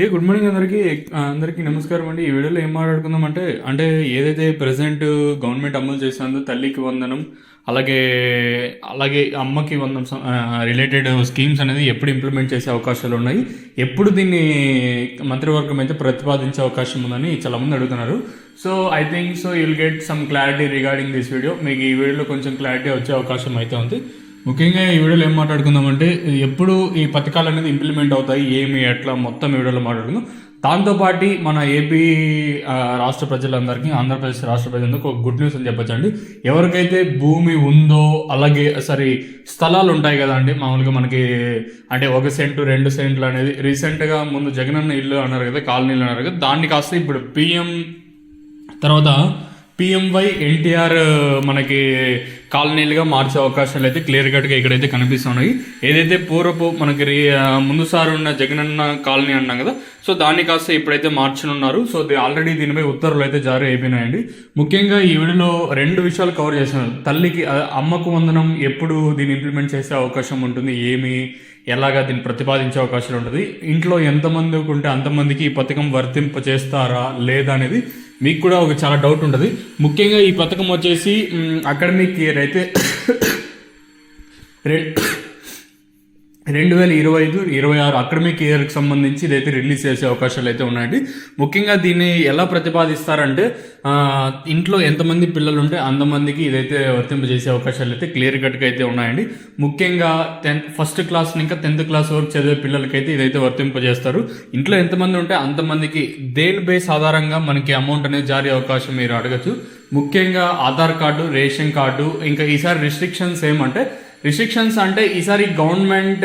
A good morning అందరికీ. అందరికీ నమస్కారం అండి. ఈ వీడియోలో ఏం మాట్లాడుకుందాం అంటే అంటే ఏదైతే ప్రజెంట్ గవర్నమెంట్ అమలు చేస్తుందో తల్లికి వందనం అలాగే అలాగే అమ్మకి వందనం రిలేటెడ్ స్కీమ్స్ అనేది ఎప్పుడు ఇంప్లిమెంట్ చేసే అవకాశాలు ఉన్నాయి ఎప్పుడు దీన్ని మంత్రివర్గం అయితే ప్రతిపాదించే అవకాశం ఉందని చాలా మంది అడుగుతున్నారు. So I think so you'll get some clarity regarding this video మీకు ఈ వీడియోలో కొంచెం క్లారిటీ వచ్చే అవకాశం అయితే ఉంది. ముఖ్యంగా ఈ వీడియోలో ఏం మాట్లాడుకుందామంటే ఎప్పుడు ఈ పథకాలు అనేది ఇంప్లిమెంట్ అవుతాయి ఏమి ఎట్లా మొత్తం ఈ వీడియోలో మాట్లాడుకుందాం. దాంతోపాటు మన ఏపీ రాష్ట్ర ప్రజలందరికీ ఆంధ్రప్రదేశ్ రాష్ట్ర ప్రజలందరికీ ఒక గుడ్ న్యూస్ అని చెప్పచ్చండి. ఎవరికైతే భూమి ఉందో అలాగే సరే స్థలాలు ఉంటాయి కదా అండి మామూలుగా మనకి అంటే ఒక సెంటు రెండు సెంట్లు అనేది రీసెంట్గా ముందు జగనన్న ఇల్లు అన్నారు కదా కాలనీలు అన్నారు కదా దాన్ని కాస్త ఇప్పుడు పిఎం తర్వాత పిఎంవై ఎన్టీఆర్ మనకి కాలనీలుగా మార్చే అవకాశాలు అయితే క్లియర్ కట్గా ఇక్కడైతే కనిపిస్తున్నాయి ఏదైతే పూర్వపు మనకి రీ- ముందు సారి ఉన్న జగనన్న కాలనీ అన్నాం కదా సో దాన్ని కాస్త ఇప్పుడైతే మార్చనున్నారు. సో ఆల్రెడీ దీనిపై ఉత్తర్వులు అయితే జారీ అయిపోయినాయండి. ముఖ్యంగా ఈ వీడియోలో రెండు విషయాలు కవర్ చేశాను తల్లికి అమ్మకు వందనం ఎప్పుడు దీన్ని ఇంప్లిమెంట్ చేసే అవకాశం ఉంటుంది ఏమి ఎలాగా దీన్ని ప్రతిపాదించే అవకాశాలు ఉంటుంది. ఇంట్లో ఎంతమంది ఉంటే అంతమందికి ఈ పథకం వర్తింప చేస్తారా లేదా అనేది మీకు కూడా ఒక చాలా డౌట్ ఉంటుంది. ముఖ్యంగా ఈ పథకం వచ్చేసి అకాడమిక్ ఇయర్ అయితే రెండు రెండు వేల ఇరవై ఐదు ఇరవై ఆరు అకాడమిక్ ఇయర్కి సంబంధించి ఇదైతే రిలీజ్ చేసే అవకాశాలు అయితే ఉన్నాయండి. ముఖ్యంగా దీన్ని ఎలా ప్రతిపాదిస్తారంటే ఇంట్లో ఎంతమంది పిల్లలు ఉంటే అంతమందికి ఇదైతే వర్తింపజేసే అవకాశాలు అయితే క్లియర్ కట్గా అయితే ఉన్నాయండి. ముఖ్యంగా టెన్త్ ఫస్ట్ క్లాస్ ఇంకా టెన్త్ క్లాస్ వరకు చదివే పిల్లలకైతే ఇదైతే వర్తింపజేస్తారు. ఇంట్లో ఎంతమంది ఉంటే అంతమందికి దేని బేస్ ఆధారంగా మనకి అమౌంట్ అనేది జారీ అవకాశం మీరు అడగచ్చు. ముఖ్యంగా ఆధార్ కార్డు రేషన్ కార్డు ఇంకా ఈసారి రిస్ట్రిక్షన్స్ ఏమంటే రిస్ట్రిక్షన్స్ అంటే ఈసారి గవర్నమెంట్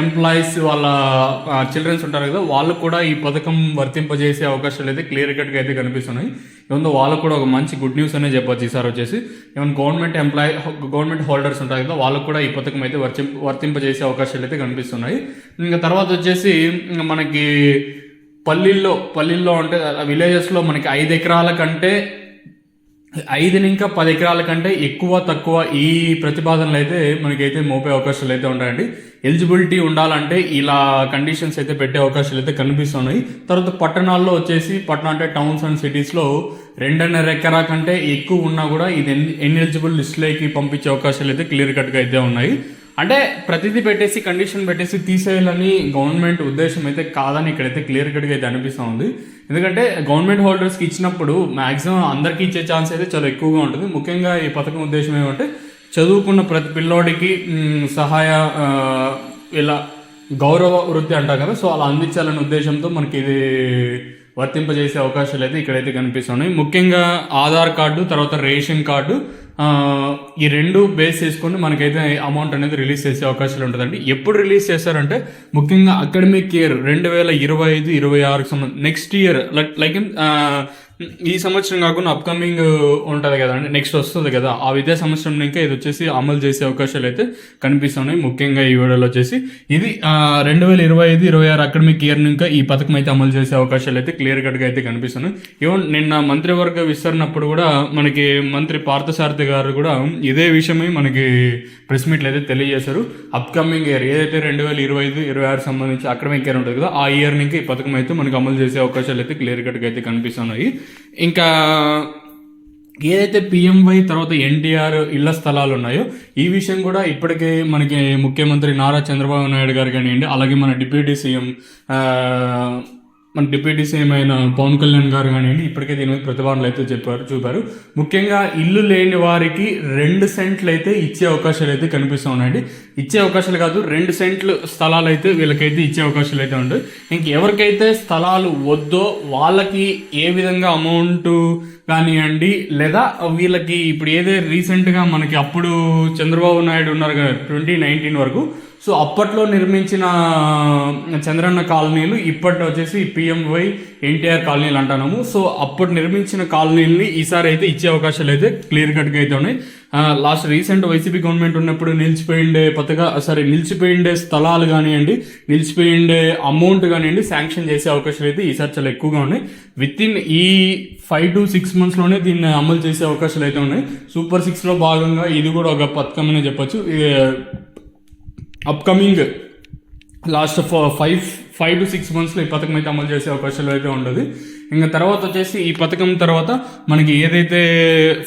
ఎంప్లాయీస్ వాళ్ళ చిల్డ్రన్స్ ఉంటారు కదా వాళ్ళు కూడా ఈ పథకం వర్తింపజేసే అవకాశాలు అయితే క్లియర్ కట్గా అయితే కనిపిస్తున్నాయి. ఏముందో వాళ్ళకు కూడా ఒక మంచి గుడ్ న్యూస్ అనే చెప్పొచ్చు ఈసారి వచ్చేసి. ఏమైనా గవర్నమెంట్ ఎంప్లాయీ గవర్నమెంట్ హోల్డర్స్ ఉంటారు కదా వాళ్ళకు కూడా ఈ పథకం అయితే వర్తింప వర్తింపజేసే అవకాశాలు అయితే కనిపిస్తున్నాయి. ఇంకా తర్వాత వచ్చేసి మనకి పల్లెల్లో పల్లెల్లో అంటే విలేజెస్లో మనకి ఐదు ఎకరాల కంటే ఐదు ఇంకా పది ఎకరాల కంటే ఎక్కువ తక్కువ ఈ ప్రతిపాదనలు అయితే మనకైతే మోపే అవకాశాలు అయితే ఉంటాయండి. ఎలిజిబిలిటీ ఉండాలంటే ఇలా కండిషన్స్ అయితే పెట్టే అవకాశాలు అయితే కనిపిస్తున్నాయి. తర్వాత పట్టణాల్లో వచ్చేసి పట్టణం అంటే టౌన్స్ అండ్ సిటీస్లో రెండున్నర ఎకరా కంటే ఎక్కువ ఉన్నా కూడా ఇది ఎన్ ఎలిజిబుల్ లిస్ట్లోకి పంపించే అవకాశాలు అయితే క్లియర్ కట్గా అయితే ఉన్నాయి. అంటే ప్రతిదీ పెట్టేసి కండిషన్ పెట్టేసి తీసేయాలని గవర్నమెంట్ ఉద్దేశం అయితే కాదని ఇక్కడైతే క్లియర్ కట్గా అయితే అనిపిస్తూ ఉంది. ఎందుకంటే గవర్నమెంట్ హోల్డర్స్కి ఇచ్చినప్పుడు మాక్సిమం అందరికీ ఇచ్చే ఛాన్స్ అయితే చాలా ఎక్కువగా ఉంటుంది. ముఖ్యంగా ఈ పథకం ఉద్దేశం ఏమంటే చదువుకున్న ప్రతి పిల్లోడికి సహాయ ఇలా గౌరవ వృత్తి అంటారు కదా సో అలా అందించాలనే ఉద్దేశంతో మనకి ఇది వర్తింపజేసే అవకాశాలు అయితే ఇక్కడైతే కనిపిస్తున్నాయి. ముఖ్యంగా ఆధార్ కార్డు తర్వాత రేషన్ కార్డు ఈ రెండు బేస్ చేసుకొని మనకైతే అమౌంట్ అనేది రిలీజ్ చేసే అవకాశాలు ఉంటుందండి. ఎప్పుడు రిలీజ్ చేస్తారంటే ముఖ్యంగా అకాడమిక్ ఇయర్ రెండు వేల ఇరవై ఐదు ఇరవై ఆరుకు సంబంధించి నెక్స్ట్ ఇయర్ లైక్ లైక్ ఈ సంవత్సరం కాకుండా అప్కమింగ్ ఉంటుంది కదండి నెక్స్ట్ వస్తుంది కదా. ఆ విద్యా సంవత్సరం ఇంకా ఇది వచ్చేసి అమలు చేసే అవకాశాలు అయితే కనిపిస్తున్నాయి. ముఖ్యంగా ఈ వీడియోలో వచ్చేసి ఇది రెండు వేల ఇరవై ఐదు ఇరవై ఆరు అకాడమిక్ ఇయర్ ఇంకా ఈ పథకం అయితే అమలు చేసే అవకాశాలు అయితే క్లియర్ కట్గా అయితే కనిపిస్తున్నాయి. ఈవెన్ నిన్న మంత్రివర్గ విస్తరణప్పుడు కూడా మనకి మంత్రి పార్థసారథి గారు కూడా ఇదే విషయమై మనకి ప్రెస్ మీట్లు అయితే తెలియజేశారు. అప్కమింగ్ ఇయర్ ఏదైతే రెండు వేల ఇరవై ఐదు ఇరవై ఆరు సంబంధించి అకాడమిక్ ఇయర్ ఉంటుంది కదా ఆ ఇయర్ నుంచి ఈ పథకం అయితే మనకి అమలు చేసే అవకాశాలు అయితే క్లియర్ కట్గా అయితే కనిపిస్తున్నాయి. ఇంకా ఏదైతే పిఎంవై తర్వాత ఎన్టీఆర్ ఇళ్ళ స్థలాలు ఉన్నాయో ఈ విషయం కూడా ఇప్పటికే మనకి ముఖ్యమంత్రి నారా చంద్రబాబు నాయుడు గారు కానివ్వండి అలాగే మన డిప్యూటీ సీఎం మన డిప్యూటీ సీఎం అయిన పవన్ కళ్యాణ్ గారు కానివ్వండి ఇప్పటికే దీని మీద ప్రతిపాదనలు అయితే చెప్పారు చూపారు. ముఖ్యంగా ఇల్లు లేని వారికి రెండు సెంట్లు అయితే ఇచ్చే అవకాశాలు అయితే కనిపిస్తూ ఉన్నాయండి. ఇచ్చే అవకాశాలు కాదు రెండు సెంట్లు స్థలాలు అయితే వీళ్ళకైతే ఇచ్చే అవకాశాలు అయితే ఉంటాయి ఇంక ఎవరికైతే స్థలాలు వద్దో వాళ్ళకి ఏ విధంగా అమౌంట్ కానివ్వండి లేదా వీళ్ళకి ఇప్పుడు ఏదే రీసెంట్గా మనకి అప్పుడు చంద్రబాబు నాయుడు ఉన్నారు కదా ట్వంటీ నైన్టీన్ వరకు సో అప్పట్లో నిర్మించిన చంద్రన్న కాలనీలు ఇప్పట్లో వచ్చేసి పిఎంవై ఎన్టీఆర్ కాలనీలు అంటున్నాము. సో అప్పుడు నిర్మించిన కాలనీలని ఈసారి అయితే ఇచ్చే అవకాశాలు అయితే క్లియర్ కట్గా అయితే ఉన్నాయి. లాస్ట్ రీసెంట్ వైసీపీ గవర్నమెంట్ ఉన్నప్పుడు నిలిచిపోయిండే పథక సారీ నిలిచిపోయిండే స్థలాలు కానివ్వండి నిలిచిపోయిండే అమౌంట్ కానివ్వండి శాంక్షన్ చేసే అవకాశాలు అయితే ఈసారి చాలా ఎక్కువగా ఉన్నాయి. విత్ ఇన్ ఈ ఫైవ్ టు సిక్స్ మంత్స్లోనే దీన్ని అమలు చేసే అవకాశాలు అయితే ఉన్నాయి. సూపర్ సిక్స్లో భాగంగా ఇది కూడా ఒక పథకం అనే చెప్పొచ్చు. Upcoming last five five to six మంత్స్లో ఈ పథకం అయితే అమలు చేసే అవకాశాలు అయితే ఉండదు. ఇంకా తర్వాత వచ్చేసి ఈ పథకం తర్వాత మనకి ఏదైతే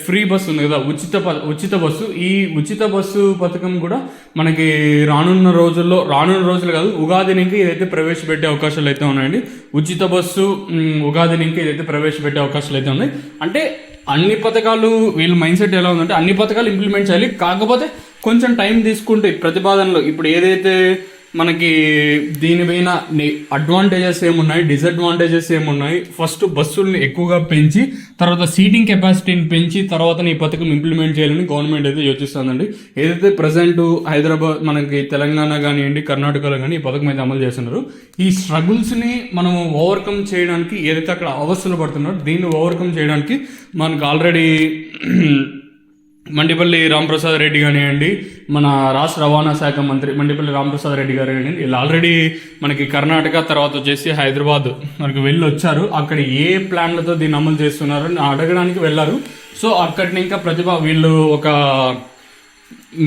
ఫ్రీ బస్సు ఉంది కదా ఉచిత ఉచిత బస్సు ఈ ఉచిత బస్సు పథకం కూడా మనకి రానున్న రోజుల్లో రానున్న రోజులు కాదు ఉగాది నుంచి ఏదైతే ప్రవేశపెట్టే అవకాశాలు అయితే ఉన్నాయండి ఉచిత బస్సు ఉగాది నుంచి ఏదైతే ప్రవేశపెట్టే అవకాశాలు అయితే ఉన్నాయి. అంటే అన్ని పథకాలు వీళ్ళ మైండ్ సెట్ ఎలా ఉందంటే అన్ని పథకాలు ఇంప్లిమెంట్ చేయాలి. కాకపోతే కొంచెం టైం తీసుకుంటే ప్రతిపాదనలో ఇప్పుడు ఏదైతే మనకి దీనిపైన అడ్వాంటేజెస్ ఏమున్నాయి డిసడ్వాంటేజెస్ ఏమున్నాయి ఫస్ట్ బస్సుల్ని ఎక్కువగా పెంచి తర్వాత సీటింగ్ కెపాసిటీని పెంచి తర్వాత ఈ పథకం ఇంప్లిమెంట్ చేయాలని గవర్నమెంట్ అయితే యోచిస్తుందండి. ఏదైతే ప్రజెంట్ హైదరాబాద్ మనకి తెలంగాణ కానివ్వండి కర్ణాటకలో కానీ ఈ పథకం అయితే అమలు చేస్తున్నారు ఈ స్ట్రగుల్స్ని మనం ఓవర్కమ్ చేయడానికి ఏదైతే అక్కడ అవస్థలు పడుతున్నారో దీన్ని ఓవర్కమ్ చేయడానికి మనకు ఆల్రెడీ మండిపల్లి రాంప్రసాద్ రెడ్డి కానివ్వండి మన రాష్ట్ర రవాణా శాఖ మంత్రి మండిపల్లి రాంప్రసాద్ రెడ్డి గారు కానివ్వండి వీళ్ళు ఆల్రెడీ మనకి కర్ణాటక తర్వాత వచ్చేసి హైదరాబాద్ మనకి వెళ్ళి వచ్చారు. అక్కడ ఏ ప్లాన్లతో దీన్ని అమలు చేస్తున్నారు అని అడగడానికి వెళ్ళారు. సో అక్కడిని ఇంకా ప్రతిభ వీళ్ళు ఒక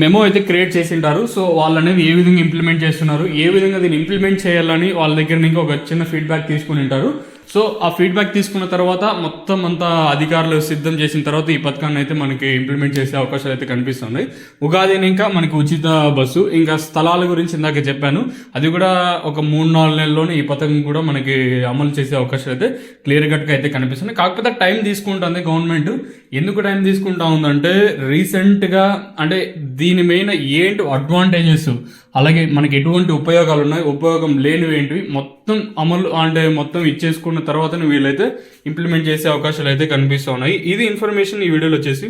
మెమో అయితే క్రియేట్ చేసింటారు. సో వాళ్ళు అనేది ఏ విధంగా ఇంప్లిమెంట్ చేస్తున్నారు ఏ విధంగా దీన్ని ఇంప్లిమెంట్ చేయాలని వాళ్ళ దగ్గర నుంచి ఒక చిన్న ఫీడ్బ్యాక్ తీసుకుని ఉంటారు. సో ఆ ఫీడ్బ్యాక్ తీసుకున్న తర్వాత మొత్తం అంతా అధికారులు సిద్ధం చేసిన తర్వాత ఈ పథకాన్ని అయితే మనకి ఇంప్లిమెంట్ చేసే అవకాశాలు అయితే కనిపిస్తున్నాయి. ఉగాది ఇంకా మనకి ఉచిత బస్సు ఇంకా స్థలాల గురించి ఇందాక చెప్పాను. అది కూడా ఒక మూడు నాలుగు నెలల్లోనే ఈ పథకం కూడా మనకి అమలు చేసే అవకాశాలు అయితే క్లియర్ కట్గా అయితే కనిపిస్తుంది కాకపోతే టైం తీసుకుంటుంది గవర్నమెంట్. ఎందుకు టైం తీసుకుంటా ఉందంటే రీసెంట్గా అంటే దీని మెయిన్ ఏంటి అడ్వాంటేజెస్ అలాగే మనకి ఎటువంటి ఉపయోగాలు ఉన్నాయి ఉపయోగం లేనివి ఏంటివి మొత్తం అమలు అంటే మొత్తం ఇచ్చేసుకున్న తర్వాతనే వీళ్ళైతే ఇంప్లిమెంట్ చేసే అవకాశాలు అయితే కనిపిస్తున్నాయి ఇది ఇన్ఫర్మేషన్ ఈ వీడియోలో వచ్చేసి